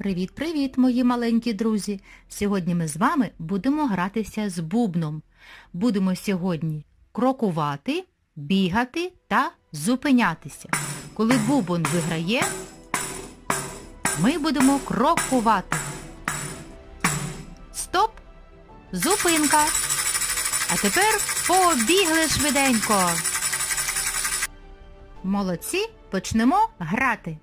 Привіт-привіт, мої маленькі друзі! Сьогодні ми з вами будемо гратися з бубном. Будемо сьогодні крокувати, бігати та зупинятися. Коли бубон виграє, ми будемо крокувати. Стоп! Зупинка! А тепер побігли швиденько. Молодці, почнемо грати.